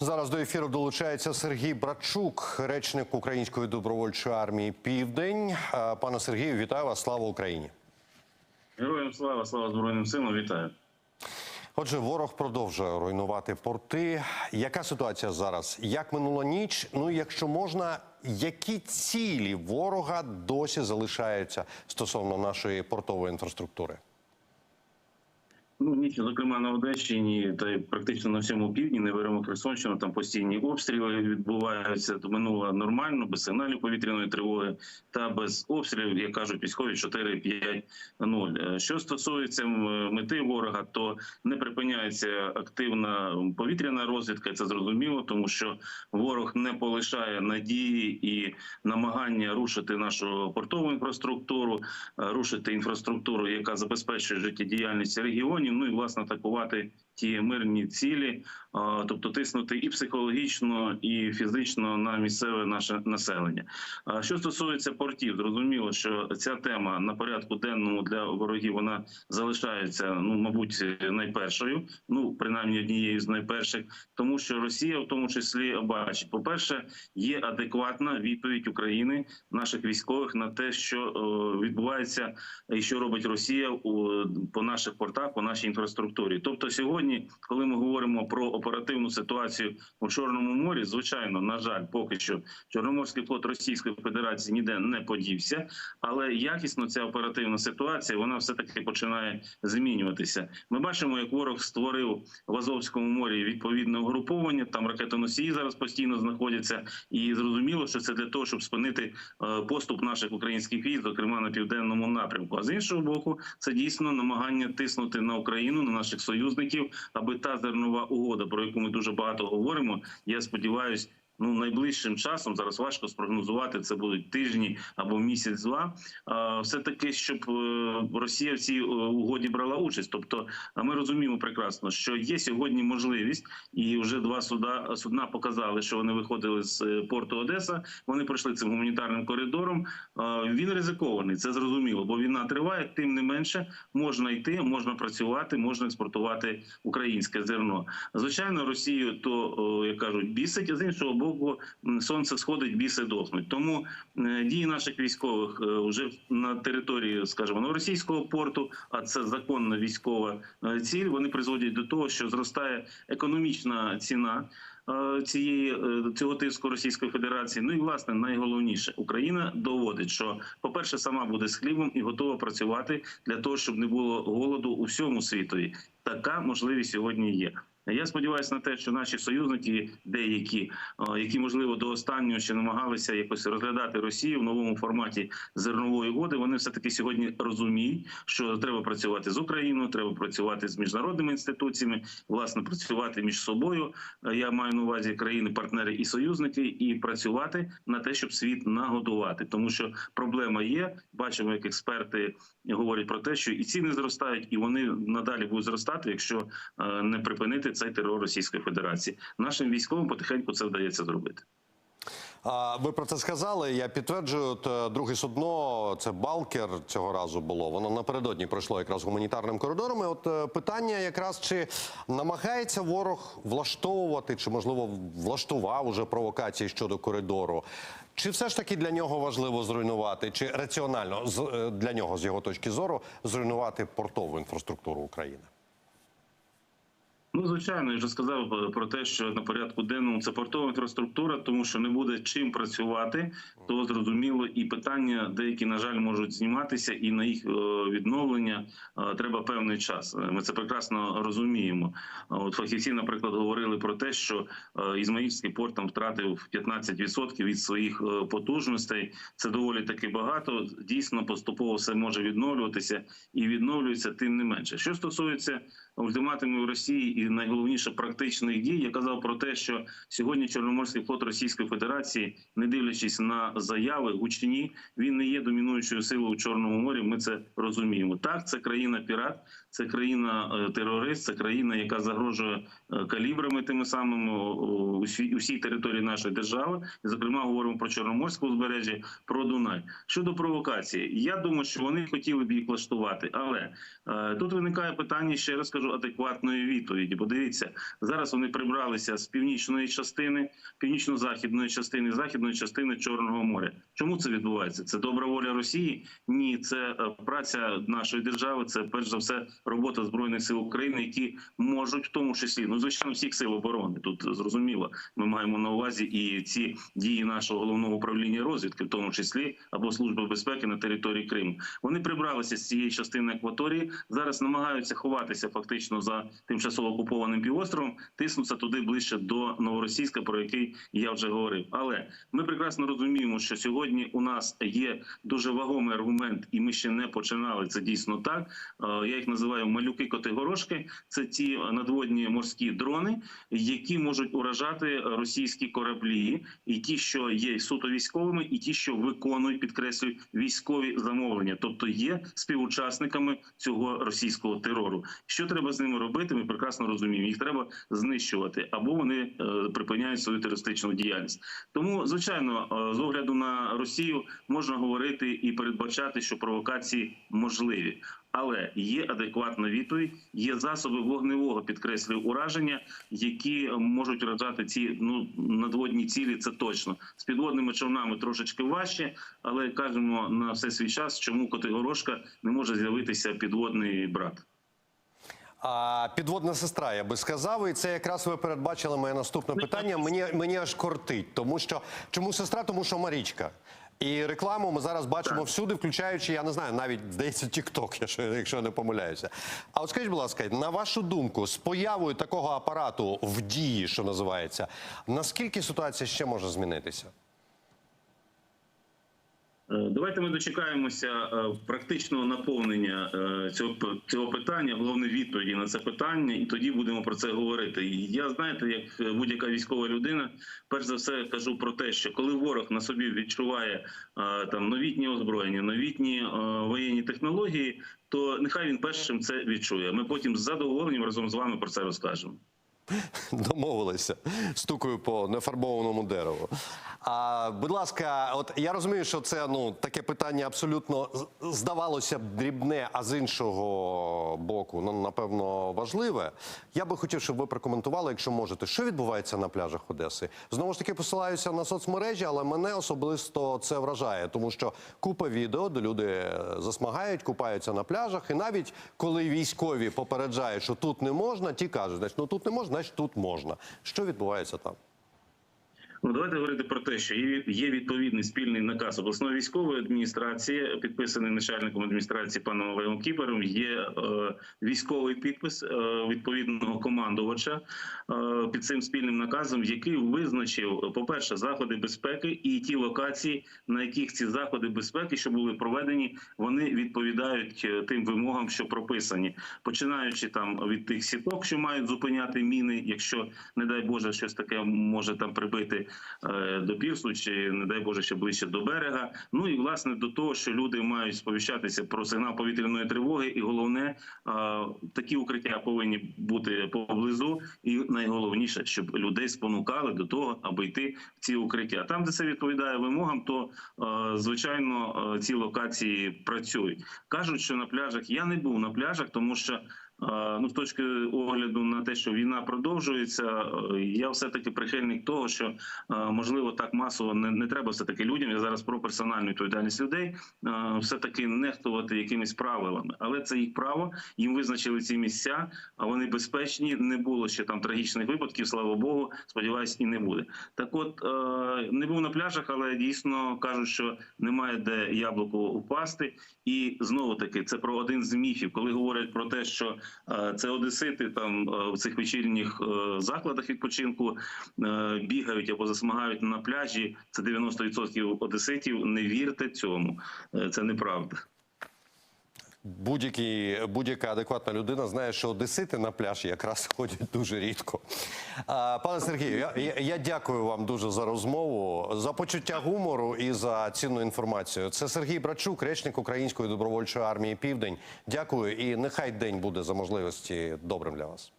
Зараз до ефіру долучається Сергій Братчук, речник Української добровольчої армії Південь. Е, Пане Сергію, вітаю вас! Слава Україні! Героям слава, слава Збройним силам, вітаю. Отже, ворог продовжує руйнувати порти. Яка ситуація зараз? Як минула ніч? Ну, якщо можна, які цілі ворога досі залишаються стосовно нашої портової інфраструктури? Ну, ніч, зокрема, на Одещині та практично на всьому півдні, не беремо Херсонщину, там постійні обстріли відбуваються. То минуло нормально, без сигналів повітряної тривоги та без обстрілів, як кажуть військові 4-5-0. Е, Що стосується мети ворога, то не припиняється активна повітряна розвідка. Це зрозуміло, тому що ворог не полишає надії і намагання рушити нашу портову інфраструктуру, е, рушити інфраструктуру, яка забезпечує життєдіяльність регіонів. Ну і власне атакувати ті мирні цілі, тобто тиснути і психологічно, і фізично на місцеве наше населення. А що стосується портів, зрозуміло, що ця тема на порядку денному для ворогів вона залишається, ну мабуть, найпершою, ну принаймні однією з найперших, тому що Росія, в тому числі, бачить, по перше, є адекватна відповідь України наших військових на те, що е, відбувається і що робить Росія по наших портах, по нашій інфраструктурі. Тобто, сьогодні, коли ми говоримо про оперативну ситуацію у Чорному морі, звичайно, на жаль, поки що Чорноморський флот Російської Федерації ніде не подівся, але якісно ця оперативна ситуація вона все таки починає змінюватися. Ми бачимо, як ворог створив в Азовському морі відповідне угруповання. Там ракетоносії зараз постійно знаходяться, і зрозуміло, що це для того, щоб спинити е, поступ наших українських військ, зокрема на південному напрямку. А з іншого боку, це дійсно намагання тиснути на Україну, на наших союзників, аби та зернова угода, про яку ми дуже багато говоримо. Я сподіваюся. Ну, найближчим часом зараз важко спрогнозувати. Це будуть тижні або місяць-два. Все таки, щоб е, Росія в цій е, угоді брала участь. Тобто, ми розуміємо прекрасно, що є сьогодні можливість, і вже два суда судна показали, що вони виходили з е, порту Одеса. Вони пройшли цим гуманітарним коридором. Він ризикований, це зрозуміло, бо війна триває. Тим не менше можна йти, можна працювати, можна експортувати українське зерно. Звичайно, Росію то як кажуть, бісить, а з іншого боку сонце сходить, біси дохнуть. Тому е, дії наших військових е, вже на території, скажімо, новоросійського порту, а це законна військова е, ціль. Вони призводять до того, що зростає економічна ціна. Цієї цього тиску Російської Федерації, ну і власне найголовніше, Україна доводить, що по перше, сама буде з хлібом і готова працювати для того, щоб не було голоду у всьому світові. Така можливість сьогодні є. Я сподіваюся на те, що наші союзники, деякі, які можливо до останнього ще намагалися якось розглядати Росію в новому форматі зернової угоди, вони все таки сьогодні розуміють, що треба працювати з Україною, треба працювати з міжнародними інституціями, власне, працювати між собою. Я маю на увазі країни-партнери і союзники, і працювати на те, щоб світ нагодувати, тому що проблема є. Бачимо, як експерти говорять про те, що і ціни зростають, і вони надалі будуть зростати, якщо не припинити цей терор Російської Федерації. Нашим військовим потихеньку це вдається зробити. Ви про це сказали? Я підтверджую, е, друге судно це Балкер цього разу було. Воно напередодні пройшло якраз гуманітарним коридором. І От е, питання, якраз чи намагається ворог влаштовувати, чи можливо влаштував уже провокації щодо коридору. Чи все ж таки для нього важливо зруйнувати, чи раціонально е, для нього з його точки зору зруйнувати портову інфраструктуру України? Ну, звичайно, я вже сказав е, про те, що на порядку денному це портова інфраструктура, тому що не буде чим працювати, то зрозуміло, і питання деякі на жаль можуть зніматися, і на їх е, відновлення е, треба певний час. Ми це прекрасно розуміємо. От фахівці, наприклад, говорили про те, що Ізмаїльський порт там втратив 15% від своїх потужностей. Це доволі таки багато. Дійсно, поступово все може відновлюватися і відновлюється тим не менше. Що стосується ультиматумів Росії і найголовніше практичних дій. Я казав про те, що сьогодні Чорноморський флот Російської Федерації, не дивлячись на заяви гучні, він не є домінуючою силою у Чорному морі. Ми це розуміємо. Так, це країна пірат, це країна е, терорист, це країна, яка загрожує е, калібрами тими самими усій, території нашої держави. Зокрема, говоримо про Чорноморське узбережжя, про Дунай щодо провокації. Я думаю, що вони хотіли б їх влаштувати, але е, тут виникає питання ще раз кажу скажу, адекватної відповіді. Бо дивіться, зараз вони прибралися з північної частини, північно-західної частини, західної частини Чорного моря. Чому це відбувається? Це добра воля Росії? Ні, це е, праця нашої держави. Це перш за все робота збройних сил України, які можуть в тому числі ну звичайно всіх сил оборони. Тут зрозуміло. Ми маємо на увазі і ці дії нашого головного управління розвідки, в тому числі або служби безпеки на території Криму. Вони прибралися з цієї частини акваторії. Зараз намагаються ховатися фактично за тимчасово окупованим півостровом, тиснуться туди ближче до новоросійська, про який я вже говорив. Але ми прекрасно розуміємо, що сьогодні у нас є дуже вагомий аргумент, і ми ще не починали. Це дійсно так. Е, Я їх називаю малюки коти-горошки. Це ті надводні морські дрони, які можуть уражати російські кораблі, і ті, що є суто військовими, і ті, що виконують, підкреслюю, військові замовлення, тобто є співучасниками цього російського терору. Що треба з ними робити? Ми прекрасно розуміємо. Їх треба знищувати або вони е, припиняють свою терористичну діяльність. Тому, звичайно, е, з огляду на Росію можна говорити і передбачати, що провокації можливі. Але є адекватна відповідь, є засоби вогневого підкреслюю ураження, які можуть вражати ці ну надводні цілі. Це точно з підводними човнами трошечки важче, але кажемо на все свій час, чому Котигорошка не може з'явитися підводний брат. А підводна сестра, я би сказав, і це якраз ви передбачили моє наступне питання. Мені мені аж кортить, тому що чому сестра? Тому що Марічка. І рекламу ми зараз бачимо всюди, включаючи, я не знаю, навіть здається, якщо, якщо я не помиляюся. А от скажіть, будь ласка, на вашу думку, з появою такого апарату в дії, що називається, наскільки ситуація ще може змінитися? Е, Давайте ми дочекаємося е, практичного наповнення е, цього питання, головне відповіді на це питання, і тоді будемо про це говорити. Я знаєте, як будь-яка військова людина, перш за все кажу про те, що коли ворог на собі відчуває там новітні озброєння, новітні воєнні технології, то нехай він першим це відчує. Ми потім з задоволенням разом з вами про це розкажемо. Домовилися. Стукаю по нефарбованому дереву. А, будь ласка, от я розумію, що це ну таке питання абсолютно здавалося б дрібне, а з іншого боку, ну напевно, важливе. Я би хотів, щоб ви прокоментували, якщо можете, що відбувається на пляжах Одеси. Знову ж таки, посилаюся на соцмережі, але мене особисто це вражає, тому що купа відео, де люди засмагають, купаються на пляжах, і навіть коли військові попереджають, що тут не можна, ті кажуть, значить, ну тут не можна, значить тут можна. Що відбувається там? Ну, давайте говорити про те, що є відповідний спільний наказ обласної військової адміністрації, підписаний начальником адміністрації паном Олегом Кіпером. Є е, військовий підпис е, відповідного командувача е, під цим спільним наказом, який визначив, по-перше, заходи безпеки і ті локації, на яких ці заходи безпеки, що були проведені, вони відповідають е, тим вимогам, що прописані, починаючи там від тих сіток, що мають зупиняти міни, якщо не дай Боже щось таке може там прибити до пірсу, не дай Боже ще ближче до берега. Ну і власне до того, що люди мають сповіщатися про сигнал повітряної тривоги, і головне, е, такі укриття повинні бути поблизу, і найголовніше, щоб людей спонукали до того, аби йти в ці укриття. Там, де це відповідає вимогам, то е, звичайно е, ці локації працюють. кажуть, що на пляжах я не був на пляжах, тому що. Е, Ну, з точки огляду на те, що війна продовжується, е, я все таки прихильник того, що е, можливо так масово не, не треба все таки людям. Я зараз про персональну відповідальність людей, все таки нехтувати якимись правилами, але це їх право. Їм визначили ці місця, а вони безпечні. Не було ще там трагічних випадків. Слава Богу, сподіваюсь, і не буде. Так, от е, не був на пляжах, але дійсно кажуть, що немає де яблуку впасти. І знову таки це про один з міфів, коли говорять про те, що е, це одесити там е, в цих вечірніх е, закладах відпочинку е, бігають або засмагають на пляжі. Це 90% одеситів. Не вірте цьому, Е, це неправда. Будь-яка адекватна людина знає, що одесити на пляж якраз ходять дуже рідко. Пане Сергію, я, я дякую вам дуже за розмову, за почуття гумору і за цінну інформацію. Це Сергій Брачук, речник Української добровольчої армії Південь. Дякую і нехай день буде за можливості добрим для вас.